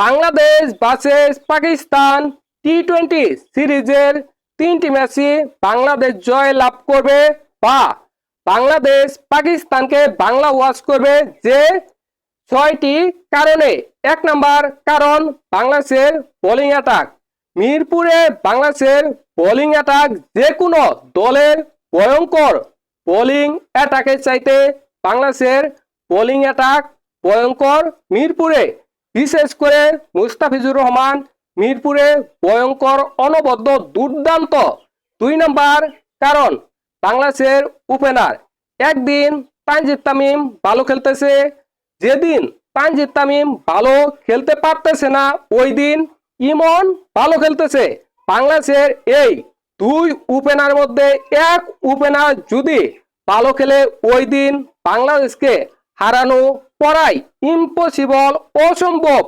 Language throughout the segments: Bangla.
Bangladesh versus Pakistan T twenty সিরিজের তিনটি ম্যাচই বাংলাদেশ জয় লাভ করবে বা বাংলাদেশ পাকিস্তানকে বাংলা ওয়াশ করবে যে ছয়টি কারণে। এক নাম্বার কারণ বাংলাদেশের বোলিং অ্যাটাক মিরপুরে বাংলাদেশের বোলিং অ্যাটাক যে কোনো দলের ভয়ঙ্কর বোলিং অ্যাটাকের চাইতে বাংলাদেশের বোলিং অ্যাটাক ভয়ঙ্কর। মিরপুরে বিশেষ করে মুস্তাফিজুর রহমান মিরপুরে ভয়ঙ্কর অনবদ্য দুর্দান্ত দুই নম্বর কারণ বাংলাদেশের ওপেনার। একদিন তানজিদ তামিম ভালো খেলতেছে, যেদিন তানজিদ তামিম ভালো খেলতে পারতেছে না ওই দিন ইমন ভালো খেলতেছে। বাংলাদেশের এই দুই ওপেনার মধ্যে এক ওপেনার যদি ভালো খেলে ওই দিন বাংলাদেশকে হারানো পড়াই ইম্পসিবল অসম্ভব।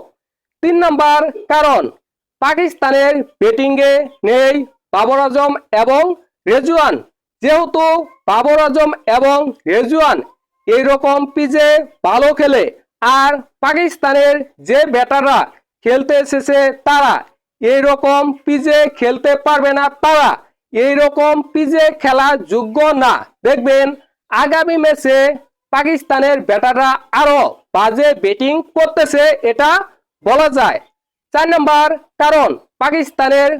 তিন নাম্বার কারণ, পাকিস্তানের ব্যাটিংয়ে নেই বাবর আজম এবং রেজুয়ান যেহেতু বাবর আজম এবং রেজুয়ান এইরকম পিজে ভালো খেলে, আর পাকিস্তানের যে ব্যাটাররা খেলতে এসেছে তারা, এইরকম পিজে খেলতে পারবে না তারা। এইরকম পিজে খেলা যোগ্য না। দেখবেন, আগামী ম্যাচে পাকিস্তানের ব্যাটাররা আরও বাজে ব্যাটিং করতেছে, এটা বলা যায়। চার নম্বর কারণ, পাকিস্তানের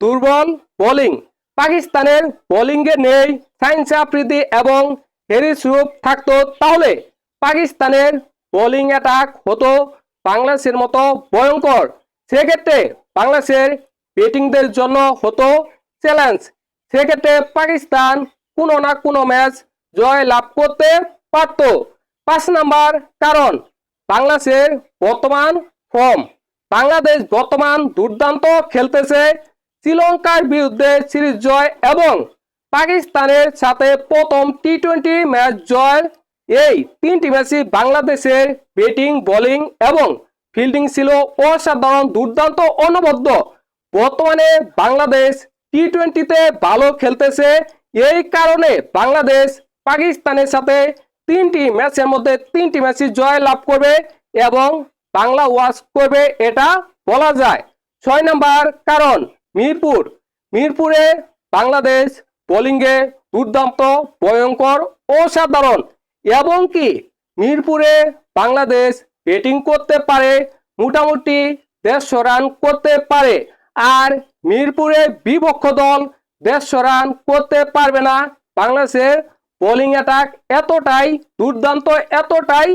দুর্বল বোলিং পাকিস্তানের বোলিংয়ে নেই সাইন্স আফ্রিদি এবং হেরিস রূপ থাকতো, তাহলে পাকিস্তানের বোলিং অ্যাটাক হতো বাংলাদেশের মতো ভয়ঙ্কর। সেক্ষেত্রে বাংলাদেশের ব্যাটিংদের জন্য হতো চ্যালেঞ্জ সেক্ষেত্রে পাকিস্তান কোনো না কোনো ম্যাচ জয় লাভ করতে পারত পাঁচ নাম্বার কারণ, বাংলাদেশের বর্তমান ফর্ম। বাংলাদেশ বর্তমান দুর্দান্ত খেলতেছে শ্রীলঙ্কার বিরুদ্ধে সিরিজ জয় এবং পাকিস্তানের সাথে প্রথম টি টোয়েন্টি ম্যাচ জয় এই তিনটি ম্যাচই বাংলাদেশের ব্যাটিং, বোলিং এবং ফিল্ডিং ছিল অসাধারণ, দুর্দান্ত, অনবদ্য। বর্তমানে বাংলাদেশ টি টোয়েন্টিতে ভালো খেলতেছে। এই কারণে বাংলাদেশ পাকিস্তানের সাথে তিনটি ম্যাচের মধ্যে তিনটি ম্যাচই জয় লাভ করবে এবং বাংলা ওয়াশ করবে এটা বলা যায়। ছয় নম্বর কারণ, মিরপুর। মিরপুরে বাংলাদেশ বোলিংয়ে দুর্দান্ত, ভয়ঙ্কর, অসাধারণ। এবং কি, মিরপুরে বাংলাদেশ ব্যাটিং করতে পারে, মোটামুটি দেড়শো রান করতে পারে। আর মিরপুরে বিপক্ষ দল দেড়শো রান করতে পারবে না, বাংলাদেশের বোলিং অ্যাটাক এতটাই, দুর্দান্ত এতটাই,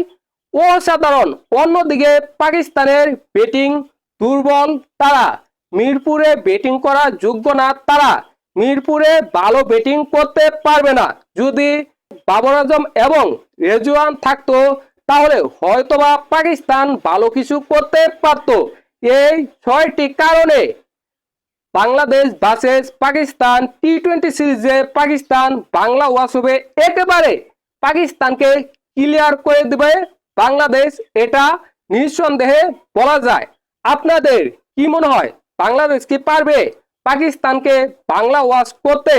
অসাধারণ। অন্যদিকে পাকিস্তানের ব্যাটিং দুর্বল তারা। মিরপুরে ব্যাটিং করা যোগ্য না তারা। মিরপুরে ভালো ব্যাটিং করতে পারবে না। যদি বাবর আজম এবং রেজওয়ান থাকতো, তাহলে হয়তোবা পাকিস্তান ভালো কিছু করতে পারত। এই ছয়টি কারণে Bangladesh versus Pakistan T twenty সিরিজে পাকিস্তান বাংলা ওয়াশ হবে একেবারে পাকিস্তানকে ক্লিয়ার করে দেবে। বাংলাদেশ এটা নিঃসন্দেহে বলা যায়। আপনাদের কি মনে হয়, বাংলাদেশ কি পারবে পাকিস্তানকে বাংলা ওয়াশ করতে?